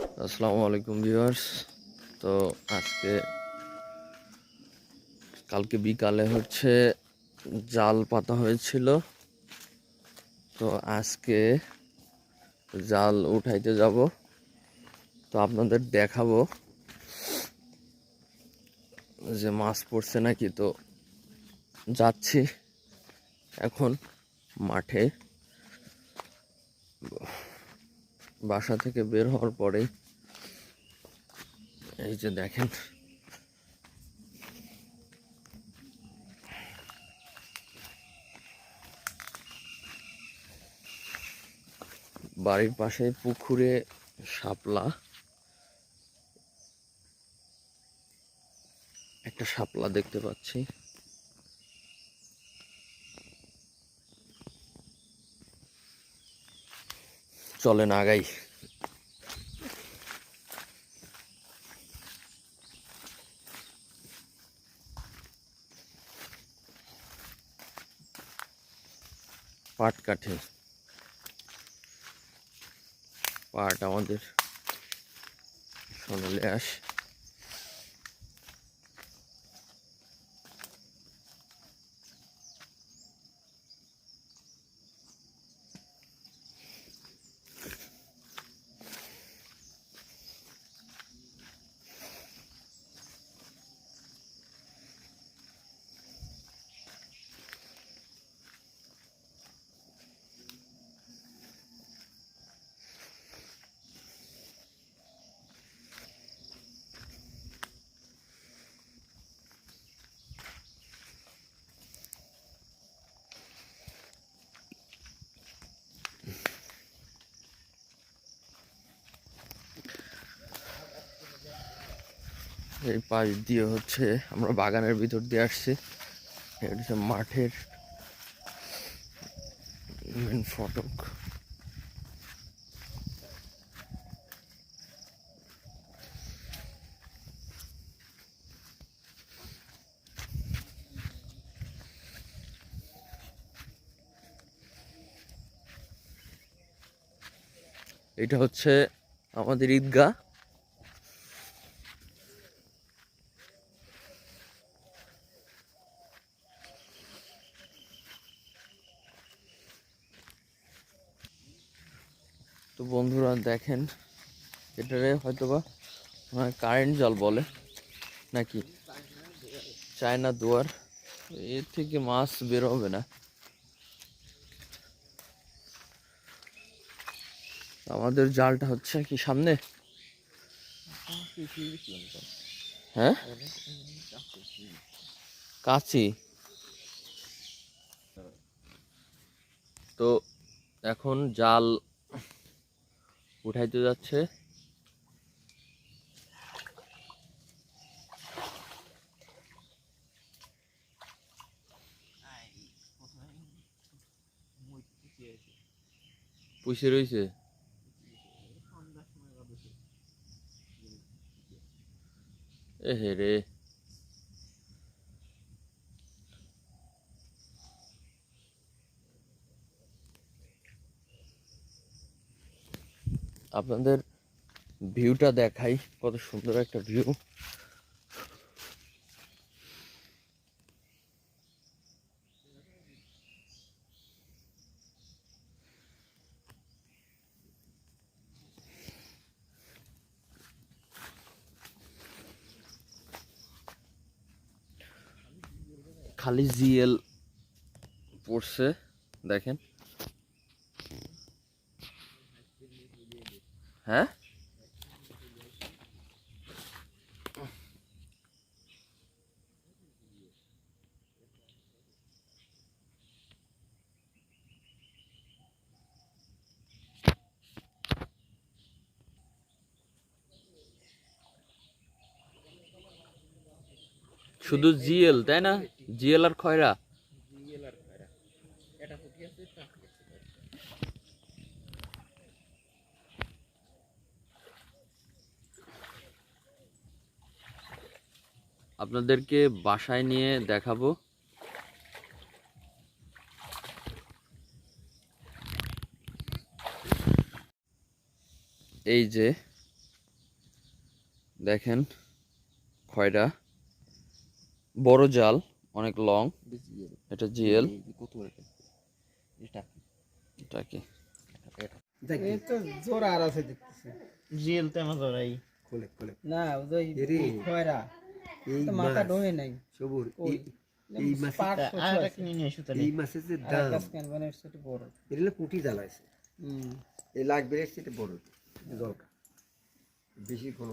আসসালামু আলাইকুম ভিউয়ার্স। তো আজকে কালকে বিকালে হচ্ছে জাল পাতা হয়েছিল। তো আজকে জাল উঠাইতে যাব। তো আপনাদের দেখাবো যে মাছ পড়ছে নাকি। তো যাচ্ছি এখন মাঠে। বাসা থেকে বের হওয়ার পরে এই যে দেখেন। বাড়ির পাশে পুকুরে শাপলা। একটা শাপলা দেখতে পাচ্ছি। চলেন আগাই পাট কাঠে পাট আমাদের সোনালে আস এই পাশ দিয়ে হচ্ছে আমরা বাগানের ভিতর দিয়ে আসছি। এটা হচ্ছে মাঠের মেন ফটক। এটা হচ্ছে আমাদের ঈদগাহ। তো বন্ধুরা দেখেন, এটারে হয়তোবা কারেন্ট জল বলে, নাকি? চায়না দুয়ার, এর থেকে মাছ বের হবে না। আমাদের জালটা হচ্ছে কি সামনে? হ্যাঁ? কাছি তো এখন জাল উঠাইতে যাচ্ছে। পুষে রয়েছে এ হে রে। আপনাদের ভিউটা দেখাই কত সুন্দর একটা ভিউ খালি জিএল পড়ছে দেখেন। হ্যাঁ? শুধু জিএল তাই না? জিএল আর খয়রা। আপনাদেরকে বাসায় নিয়ে দেখাবো। এই যে দেখেন খয়রা। বড় জাল অনেক লং। এটা জিএল। এটা এটা কি? এই জোর আর আছে দেখতেছি। জিএল তো আমার খোলে খোলে। না ওই খয়রা। এই মাথা মাছ নাই। সবুর এই- মাছ এই মাছের যে দাম। বড়। কুটি পুঁটি জ্বালাইছে এই লাগবে সেটা বড় দরকার। বেশি কোনো